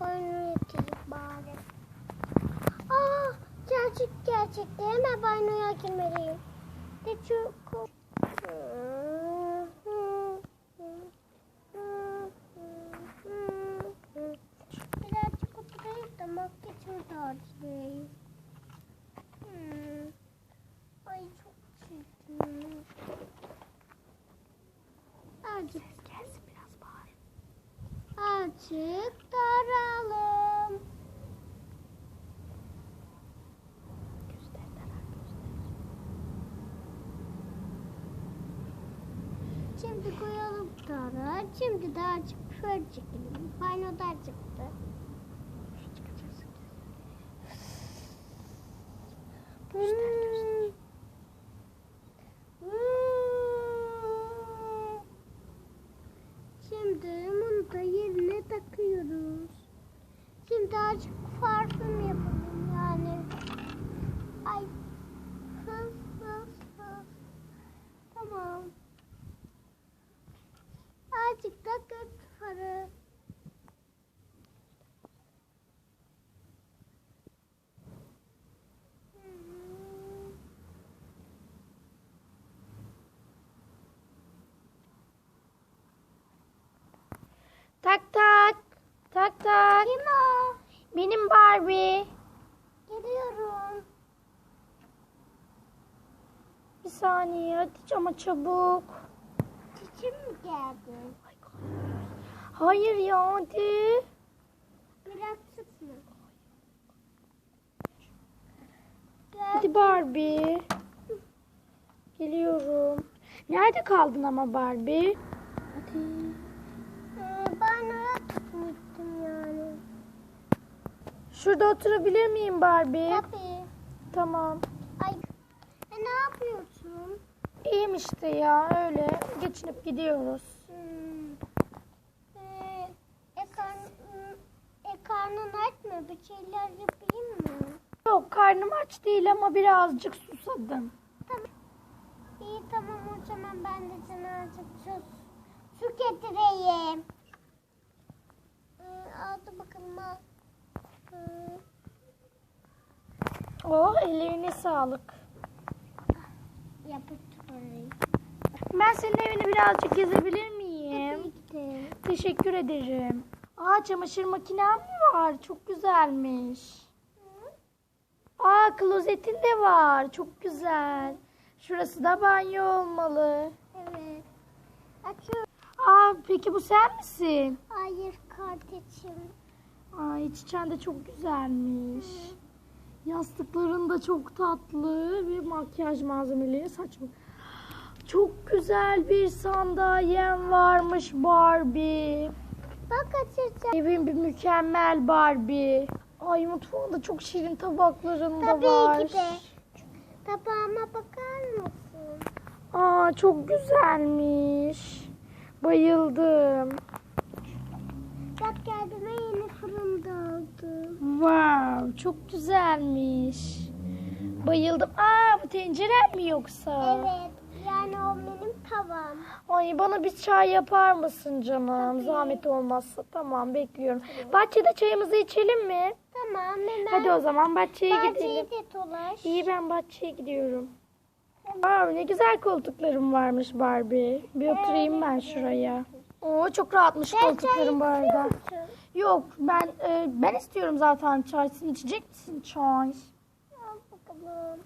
banyo yatayım bari. Aa, gerçek gerçekte hemen banyoya girmeliyim. De çok... Birazcık oturayım da makyajımı da harcayayım. Hmm. Ay çok çirkin. Azıcık. Azıcık Şimdi koyalım tara. Şimdi de azıcık şöyle çekelim. Banyoda çıktı. Şu çıkacaksın. Hmm. Hmm. Şimdi bunu da yerine takıyoruz. Şimdi azıcık parfüm yapalım yani. Ay. Hız hız hız. Tamam. Azıcık da göz farı. Hmm. Tak tak. Tak tak. Kim o? Benim Barbie. Geliyorum. Bir saniye hadi ama çabuk. Çiçim mi geldi? Hayır ya hadi. Biraz sıkma. Hadi Barbie. Geliyorum. Nerede kaldın ama Barbie? Hadi. Ee, banyoya tutmuştum yani. Şurada oturabilir miyim Barbie? Tabii. Tamam. Ay. E, ne yapıyorsun? İyiyim işte ya öyle. Geçinip gidiyoruz. Hmm. Ee, e, karn, e, karnın aç mı? Bir şeyler yapayım mı? Yok karnım aç değil ama birazcık susadım. Tamam. İyi tamam o zaman ben de sana azıcık su, su getireyim. Ee, aldı bakalım al. Oh ellerine sağlık. Ben senin evini birazcık gezebilir miyim? Teşekkür ederim. Aa çamaşır makinem mi var? Çok güzelmiş. Aa klozetin de var. Çok güzel. Şurası da banyo olmalı. Evet. Açıyorum. Aa peki bu sen misin? Hayır kardeşim. Ay çiçeğin de çok güzelmiş. Yastıkların da çok tatlı ve makyaj malzemeleri saçma. Çok güzel bir sandalyem varmış Barbie. Bak açacağım. Evin bir mükemmel Barbie. Ay mutfağında çok şirin tabakların da Tabii var. ki de. Tabağıma bakar mısın? Aa çok güzelmiş. Bayıldım. Wow, çok güzelmiş. Bayıldım. Aa bu tencere mi yoksa? Evet. Yani o benim tavam. Ay bana bir çay yapar mısın canım? Tabii. Zahmet olmazsa. Tamam bekliyorum. Bahçede çayımızı içelim mi? Tamam hemen. Hadi o zaman bahçeye gidelim. Bahçeyi de dolaş. İyi ben bahçeye gidiyorum. Wow, ne güzel koltuklarım varmış Barbie. Bir oturayım ben şuraya. Oo çok rahatmış çay koltuklarım bu arada. musun? Yok ben e, ben istiyorum zaten çay. Sen içecek misin çay? Bakalım.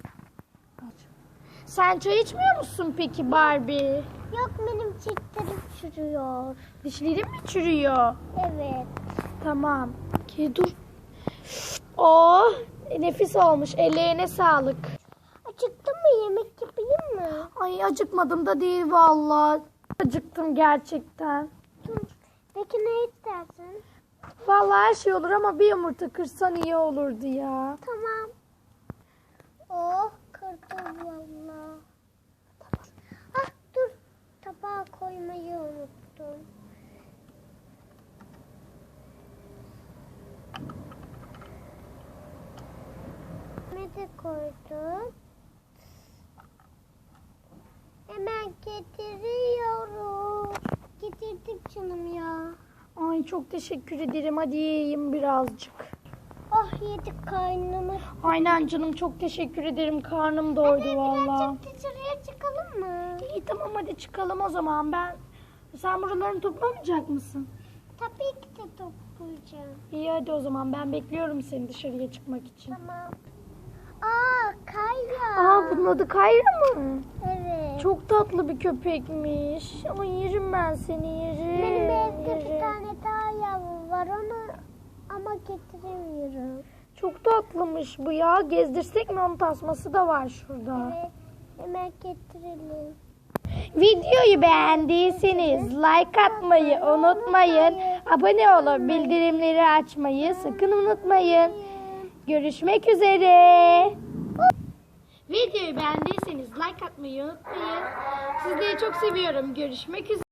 Sen çay içmiyor musun peki Barbie? Yok benim çiftlerim çürüyor. Dişlerin mi çürüyor? Evet. Tamam. Ki dur. Oh nefis olmuş. Ellerine sağlık. Acıktın mı yemek yapayım mı? Ay acıkmadım da değil vallahi. Acıktım gerçekten. Peki ne istersin? Vallahi her şey olur ama bir yumurta kırsan iyi olurdu ya. Tamam. Oh kırdım valla. Ah dur. Tabağa koymayı unuttum. Ne koydum. Hemen getiriyorum. Getirdim canım ya. Ay çok teşekkür ederim. Hadi yiyeyim birazcık. Oh yedik karnımı. Aynen canım çok teşekkür ederim. Karnım doydu valla. Birazcık dışarıya çıkalım mı? İyi tamam hadi çıkalım o zaman. Ben sen buralarını toplamayacak mısın? Tabii ki de toplayacağım. İyi hadi o zaman ben bekliyorum seni dışarıya çıkmak için. Tamam. Aa Kayra. Aa bunun adı Kayra mı? Evet. Çok tatlı bir köpekmiş. Ama yerim ben seni yerim. Benim evde bir yerim. tane daha yavru var onu ama getiremiyorum. Çok tatlıymış bu ya. Gezdirsek mi onun tasması da var şurada. Evet. Hemen getirelim. Videoyu beğendiyseniz like atmayı unutmayın. Abone olup bildirimleri açmayı sakın unutmayın. Görüşmek üzere. Videoyu beğendiyseniz like atmayı unutmayın. Sizleri çok seviyorum. Görüşmek üzere.